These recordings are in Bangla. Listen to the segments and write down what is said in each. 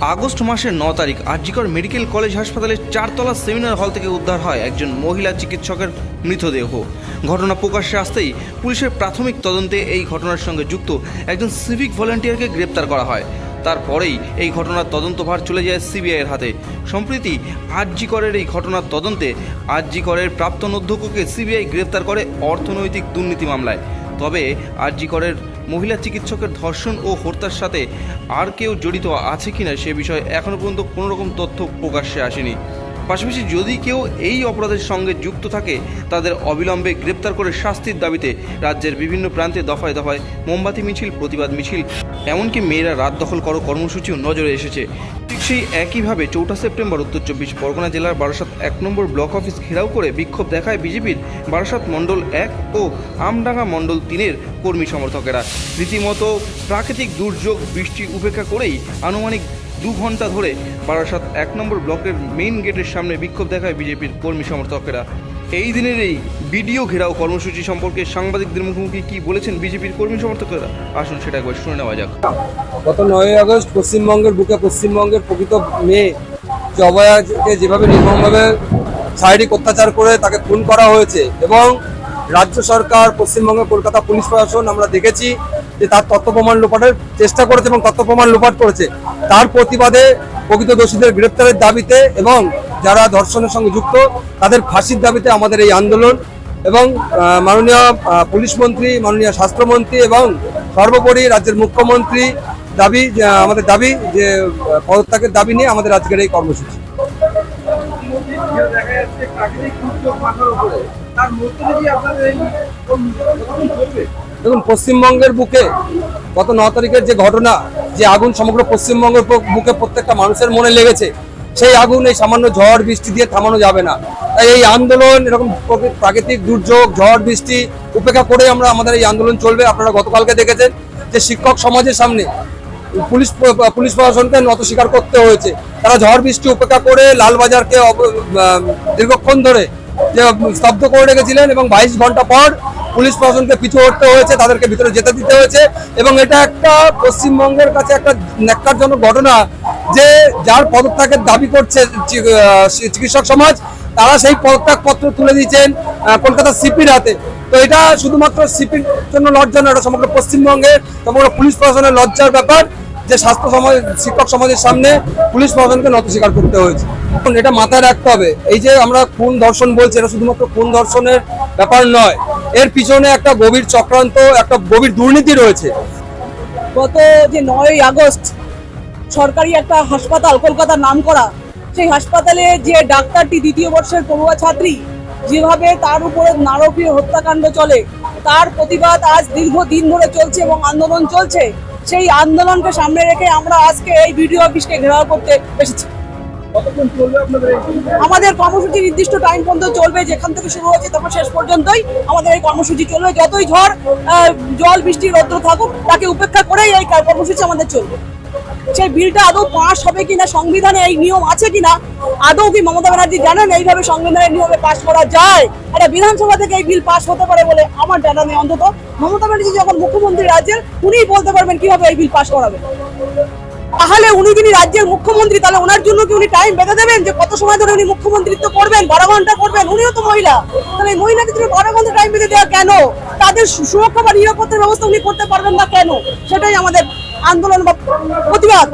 আগস্ট মাসের ন তারিখ আরজিকর মেডিকেল কলেজ হাসপাতালের চারতলা সেমিনার হল থেকে উদ্ধার হয় একজন মহিলা চিকিৎসকের মৃতদেহ। ঘটনা প্রকাশ্যে আসতেই পুলিশের প্রাথমিক তদন্তে এই ঘটনার সঙ্গে যুক্ত একজন সিভিক ভলেন্টিয়ারকে গ্রেপ্তার করা হয়। তারপরেই এই ঘটনার তদন্তভার চলে যায় সিবিআইয়ের হাতে। সম্প্রতি আরজিকরের এই ঘটনার তদন্তে আরজিকরের প্রাপ্তন অধ্যক্ষকে সিবিআই গ্রেপ্তার করে অর্থনৈতিক দুর্নীতি মামলায়। তবে আরজিকরের মহিলা চিকিৎসকের ধর্ষণ ও হত্যার সাথে আর কেউ জড়িত আছে কিনা সে বিষয়ে এখনও পর্যন্ত কোনো রকম তথ্য প্রকাশ্যে আসেনি। পাশাপাশি যদি কেউ এই অপরাধের সঙ্গে যুক্ত থাকে, তাদের অবিলম্বে গ্রেপ্তার করে শাস্তির দাবিতে রাজ্যের বিভিন্ন প্রান্তে দফায় দফায় মোমবাতি মিছিল, প্রতিবাদ মিছিল, এমনকি মেয়েরা রাত দখল করো কর্মসূচিও নজরে এসেছে। সেই একইভাবে চৌঠা সেপ্টেম্বর উত্তর চব্বিশ পরগনা জেলার বারাসাত এক নম্বর ব্লক অফিস ঘেরাও করে বিক্ষোভ দেখায় বিজেপির বারাসাত মণ্ডল এক ও আমডাঙ্গা মণ্ডল তিনের কর্মী সমর্থকেরা। রীতিমতো প্রাকৃতিক দুর্যোগ, বৃষ্টি উপেক্ষা করেই আনুমানিক দু ঘণ্টা ধরে বারাসাত এক নম্বর ব্লকের মেইন গেটের সামনে বিক্ষোভ দেখায় বিজেপির কর্মী সমর্থকেরা। এই দিনের এই ভিডিও ঘেরাও কর্মসূচি সম্পর্কে সাংবাদিকদের মুখোমুখি কি বলেছেন বিজেপির কর্মী সমর্থকেরা? আসুন সেটা একবার শুনে নেওয়া যাক। গত নয় আগস্ট পশ্চিমবঙ্গের বুকে পশ্চিমবঙ্গের প্রকৃত মেয়ে যে যেভাবে নির্মমভাবে শারীরিক অত্যাচার করে তাকে খুন করা হয়েছে এবং রাজ্য সরকার, পশ্চিমবঙ্গ, কলকাতা পুলিশ প্রশাসন আমরা দেখেছি যে তার তথ্য প্রমাণ লোপাটের চেষ্টা করেছে এবং তথ্য প্রমাণ লোপাট করেছে। তার প্রতিবাদে প্রকৃত দোষীদের গ্রেপ্তারের দাবিতে এবং যারা ধর্ষণের সঙ্গে যুক্ত, তাদের ফাঁসির দাবিতে আমাদের এই আন্দোলন এবং মাননীয় পুলিশ মন্ত্রী, মাননীয় স্বাস্থ্যমন্ত্রী এবং সর্বোপরি রাজ্যের মুখ্যমন্ত্রী দাবি আমাদের দাবি যে পদত্যাগের দাবি নিয়ে আমাদের আজকের এই কর্মসূচি। দেখুন, পশ্চিমবঙ্গের বুকে গত ন তারিখের যে ঘটনা, যে আগুন সমগ্র পশ্চিমবঙ্গের বুকে প্রত্যেকটা মানুষের মনে লেগেছে সেই আগুন এই সামান্য ঝড় বৃষ্টি দিয়ে থামানো যাবে না। তাই এই আন্দোলন এরকম প্রাকৃতিক দুর্যোগ, ঝড় বৃষ্টি উপেক্ষা করে আমরা আমাদের এই আন্দোলন চলবে। আপনারা গতকালকে দেখেছেন যে শিক্ষক সমাজের সামনে পুলিশ পুলিশ প্রশাসনকে নত স্বীকার করতে হয়েছে। তারা ঝড় বৃষ্টি উপেক্ষা করে লালবাজারকে দীর্ঘক্ষণ ধরে যে স্তব্ধ করে রেখেছিলেন এবং বাইশ ঘণ্টা পর পুলিশ প্রশাসনকে পিছু হটতে হয়েছে, তাদেরকে ভিতরে যেতে দিতে হয়েছে এবং এটা একটা পশ্চিমবঙ্গের কাছে একটা ন্যাক্কারজনক ঘটনা। যে যার পদত্যাগের দাবি করছে চিকিৎসক সমাজ, তারা সেই পদত্যাগ পত্র তুলে দিয়েছেন কলকাতা সিপির হাতে। তো এটা শুধুমাত্র সিপির জন্য লজ্জা নয়, এটা সমগ্র পশ্চিমবঙ্গের সমগ্র পুলিশ প্রশাসনের লজ্জার ব্যাপার যে স্বাস্থ্য সমাজ শিক্ষক সমাজের সামনে পুলিশ প্রশাসনকে নত স্বীকার করতে হয়েছে। এটা মাথায় রাখতে হবে। এই যে আমরা খুন ধর্ষণ বলছি, এটা শুধুমাত্র খুন ধর্ষণের ব্যাপার নয়। এর পিছনে একটা গভীর চক্রান্ত, একটা গভীর দুর্নীতি রয়েছে। গত যে নয়ই আগস্ট সরকারি একটা হাসপাতাল কলকাতার নাম করা সেই হাসপাতালে যে ডাক্তারটি দ্বিতীয় বর্ষের পড়ুয়া ছাত্রী যেভাবে তার উপরে নারকীয় হত্যাকাণ্ড চলে তার প্রতিবাদ আজ দীর্ঘ দিন ধরে চলছে এবং আন্দোলন চলছে সেই আন্দোলনকে সামনে রেখে আমরা আজকে এই ভিডিও অফিসকে ঘেরাও করতে এসেছি। আমাদের কর্মসূচি নির্দিষ্ট টাইম পর্যন্ত চলবে যেখান থেকে শুরু হয়েছে তখন শেষ পর্যন্তই আমাদের এই কর্মসূচি চলবে। যতই ঝড় জল বৃষ্টি রৌদ্র থাকুক তাকে উপেক্ষা করেই এই কর্মসূচি আমাদের চলবে। সেই বিলটা আদৌ পাস হবে কিনা, সংবিধানে এই নিয়ম আছে কিনা, আদৌ কি মমতা ব্যানার্জি জানেন এইভাবে সংবিধানের নিয়মে পাস করা যায়? একটা বিধানসভা থেকে এই বিল পাস হতে পারে বলে আমার জানা নেই অন্তত। মমতা ব্যানার্জি যখন মুখ্যমন্ত্রী রাজ্যের, উনিই বলতে পারবেন কীভাবে এই বিল পাস করাবে। তাহলে উনি যিনি রাজ্যের মুখ্যমন্ত্রী, তাহলে ওনার জন্য কি উনি টাইম বেঁধে দেবেন? যে কত সময় ধরে উনি মুখ্যমন্ত্রিত্ব করবেন, বারো ঘণ্টা করবেন? উনিও তো মহিলা। তাহলে এই মহিলাকে তুমি বারো ঘণ্টা টাইম বেঁধে দেওয়া কেন? তাদের সুরক্ষা বা নিরাপত্তার ব্যবস্থা উনি করতে পারবেন না কেন? সেটাই আমাদের আন্দোলন বা প্রতিবাদ।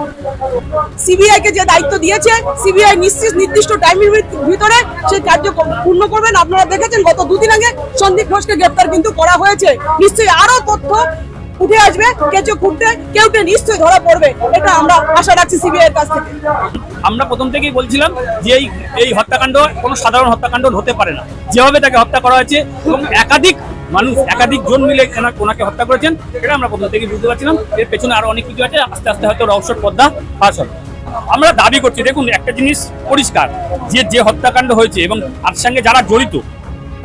সিবিআই কে যে দায়িত্ব দিয়েছে সিবিআই নিশ্চিত নির্দিষ্ট টাইমের ভিতরে সেই কার্য পূর্ণ করবেন। আপনারা দেখেছেন, গত দুদিন আগে সন্দীপ ঘোষকে গ্রেপ্তার কিন্তু করা হয়েছে। নিশ্চয়ই আরও তথ্য উঠে আসবে কেঁচো খুঁড়তে কেউটে নিশ্চয়ই ধরা পড়বে, এটা আমরা আশা রাখছি সিবিআই এর কাছ থেকে। আমরা প্রথম থেকেই বলছিলাম যে এই এই হত্যাকাণ্ড কোনো সাধারণ হত্যাকাণ্ড হতে পারে না। যেভাবে তাকে হত্যা করা হয়েছে এবং একাধিক মানুষ একাধিক জন মিলে কোনাকে হত্যা করেছেন এটা আমরা প্রথম থেকে বুঝতে পারছিলাম। এর পেছনে আরও অনেক কিছু আছে, আস্তে আস্তে হয়তো রহস্য পদ্মা পাশ হবে। আমরা দাবি করছি, দেখুন, একটা জিনিস পরিষ্কার, যে যে হত্যাকাণ্ড হয়েছে এবং তার সঙ্গে যারা জড়িত,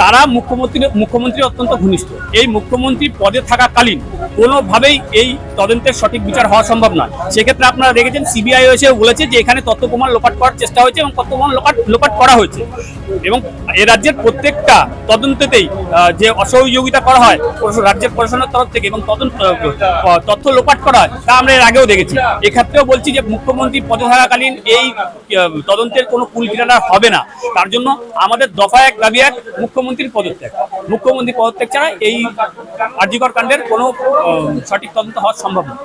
তারা মুখ্যমন্ত্রী মুখ্যমন্ত্রী অত্যন্ত ঘনিষ্ঠ। এই মুখ্যমন্ত্রী পদে থাকাকালীন কোনোভাবেই এই তদন্তের সঠিক বিচার হওয়া সম্ভব নয়। সেক্ষেত্রে আপনারা দেখেছেন সিবিআই এসে বলেছে যে এখানে তথ্য প্রমাণ লোপাট করার চেষ্টা হয়েছে এবং তথ্য প্রমাণ লোপাট লোপাট করা হয়েছে। এবং এ রাজ্যের প্রত্যেকটা তদন্ততেই যে অসহযোগিতা করা হয় রাজ্যের প্রশাসনের তরফ থেকে এবং তদন্ত তথ্য লোপাট করা হয়, তা আমরা এর আগেও দেখেছি। এক্ষেত্রেও বলছি যে মুখ্যমন্ত্রী পদধারাকালীন এই তদন্তের কোনো কুল হবে না। তার জন্য আমাদের দফা এক দাবি এক, মুখ্যমন্ত্রীর পদত্যাগ। মুখ্যমন্ত্রী পদত্যাগ ছাড়া এই আর্যিকর কাণ্ডের কোনো সঠিক তদন্ত হওয়া সম্ভব না